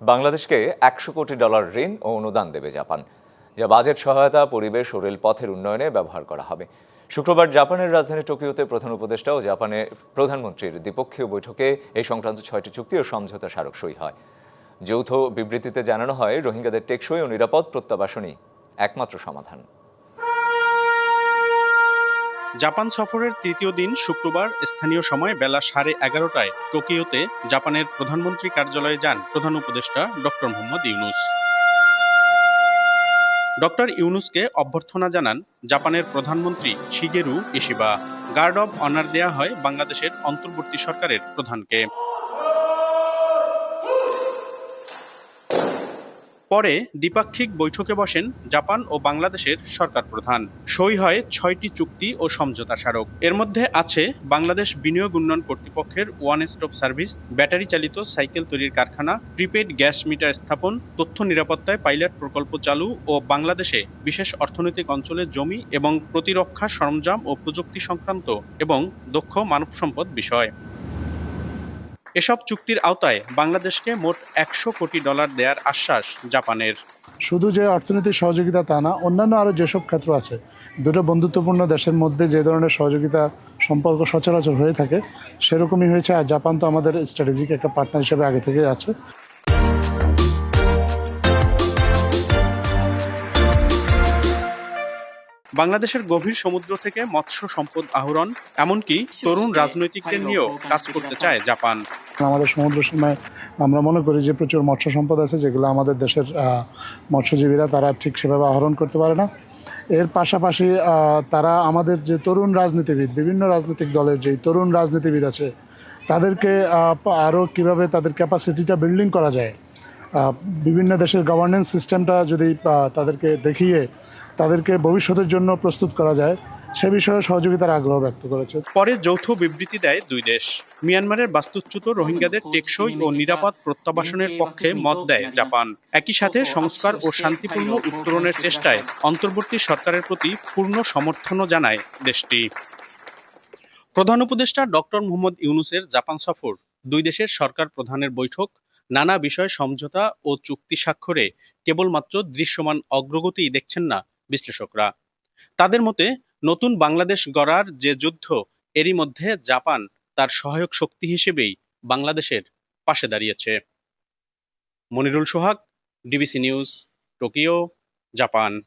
বাংলাদেশকে একশো কোটি ডলার ঋণ ও অনুদান দেবে জাপান, যা বাজেট সহায়তা, পরিবেশ ও রেলপথের উন্নয়নে ব্যবহার করা হবে। শুক্রবার জাপানের রাজধানী টোকিওতে প্রধান উপদেষ্টা ও জাপানের প্রধানমন্ত্রীর দ্বিপক্ষীয় বৈঠকে এই সংক্রান্ত ছয়টি চুক্তি ও সমঝোতা স্মারক সই হয়। যৌথ বিবৃতিতে জানানো হয়, রোহিঙ্গাদের টেকসই ও নিরাপদ প্রত্যাবাসনই একমাত্র সমাধান। জাপান সফরের তৃতীয় দিন শুক্রবার স্থানীয় সময় বেলা সাড়ে এগারোটায় টোকিওতে জাপানের প্রধানমন্ত্রী কার্যালয়ে যান প্রধান উপদেষ্টা ডক্টর মোহাম্মদ ইউনুস। ডক্টর ইউনুসকে অভ্যর্থনা জানান জাপানের প্রধানমন্ত্রী Shigeru Ishiba. Guard of honour দেয়া হয় বাংলাদেশের অন্তর্বর্তী সরকারের প্রধানকে। পরে দ্বিপাক্ষিক বৈঠকে বসেন জাপান ও বাংলাদেশের সরকার প্রধান। সই হয় ছয়টি চুক্তি ও সমঝোতা স্মারক। এর মধ্যে আছে বাংলাদেশ বিনিয়োগ উন্নয়ন কর্তৃপক্ষের ওয়ান স্টপ সার্ভিস, ব্যাটারি চালিত সাইকেল তৈরির কারখানা, প্রিপেড গ্যাস মিটার স্থাপন, তথ্য নিরাপত্তায় পাইলট প্রকল্প চালু ও বাংলাদেশে বিশেষ অর্থনৈতিক অঞ্চলে জমি এবং প্রতিরক্ষা সরঞ্জাম ও প্রযুক্তি সংক্রান্ত এবং দক্ষ মানব সম্পদ বিষয়। এসব চুক্তির আওতায় বাংলাদেশকে মোট একশো কোটি ডলার দেওয়ার আশ্বাস জাপানের। শুধু যে অর্থনৈতিক সহযোগিতা তা না, অন্যান্য আরও যেসব ক্ষেত্র আছে, দুটো বন্ধুত্বপূর্ণ দেশের মধ্যে যে ধরনের সহযোগিতা সম্পর্ক সচরাচর হয়ে থাকে, সেরকমই হয়েছে আর জাপান তো আমাদের স্ট্র্যাটেজিক একটা পার্টনার হিসেবে আগে থেকে আছে। বাংলাদেশের গভীর সমুদ্র থেকে মৎস্য সম্পদ আহরণ, এমনকি তরুণ রাজনৈতিকদের নিয়েও কাজ করতে চায় জাপান। আমাদের সমুদ্র সীমায় আমরা মনে করি যে প্রচুর মৎস্য সম্পদ আছে, যেগুলো আমাদের দেশের মৎস্যজীবীরা তারা ঠিক সেভাবে আহরণ করতে পারে না। এর পাশাপাশি তারা আমাদের যে তরুণ রাজনীতিবিদ, বিভিন্ন রাজনৈতিক দলের যে তরুণ রাজনীতিবিদ আছে, তাদেরকে আরও কীভাবে তাদের ক্যাপাসিটিটা বিল্ডিং করা যায় বিভিন্ন দেশের গভর্নেন্স সিস্টেমটা যদি তাদেরকে দেখিয়ে তাদেরকে ভবিষ্যতের জন্য প্রস্তুত করা যায়, সে বিষয়ে সহযোগিতার আগ্রহ ব্যক্ত করেছে। পরে যৌথ বিবৃতি দেয় দুই দেশ। মিয়ানমারের বাস্তুচ্যুত রোহিঙ্গাদের টেকসই ও নিরাপদ প্রত্যাবাসনের পক্ষে মত দেয় জাপান। একই সাথে সংস্কার ও শান্তিপূর্ণ উত্তরণের চেষ্টায় অন্তর্বর্তী সরকারের প্রতি পূর্ণ সমর্থনও জানায় দেশটি। প্রধান উপদেষ্টা ডক্টর মোহাম্মদ ইউনুসের জাপান সফর, দুই দেশের সরকার প্রধানের বৈঠক নানা বিষয়ে সমঝোতা ও চুক্তি স্বাক্ষরে কেবলমাত্র দৃশ্যমান অগ্রগতিই দেখছেন না বিশ্লেষকরা। তাদের মতে, নতুন বাংলাদেশ গড়ার যে যুদ্ধ, এরই মধ্যে জাপান তার সহায়ক শক্তি হিসেবেই বাংলাদেশের পাশে দাঁড়িয়েছে। Monirul Sohag, DBC news, Tokyo, Japan.